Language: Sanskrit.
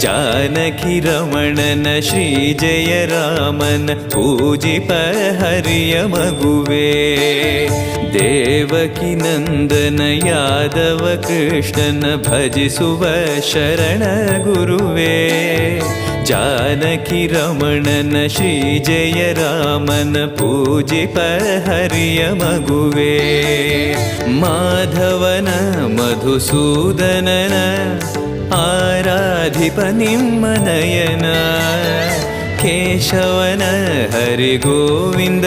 जानकिरमणन रमण न श्री रामन पूजि मगुवे। देवकी नन्दन यादव कृष्णन भजिसुव शरण गुरुवे। जानकिरमणन रमण न श्री रामन पूजि मगुवे। माधवन मधुसूदनन आ अधिपनिम्मनयना केशवन हरिगोविन्द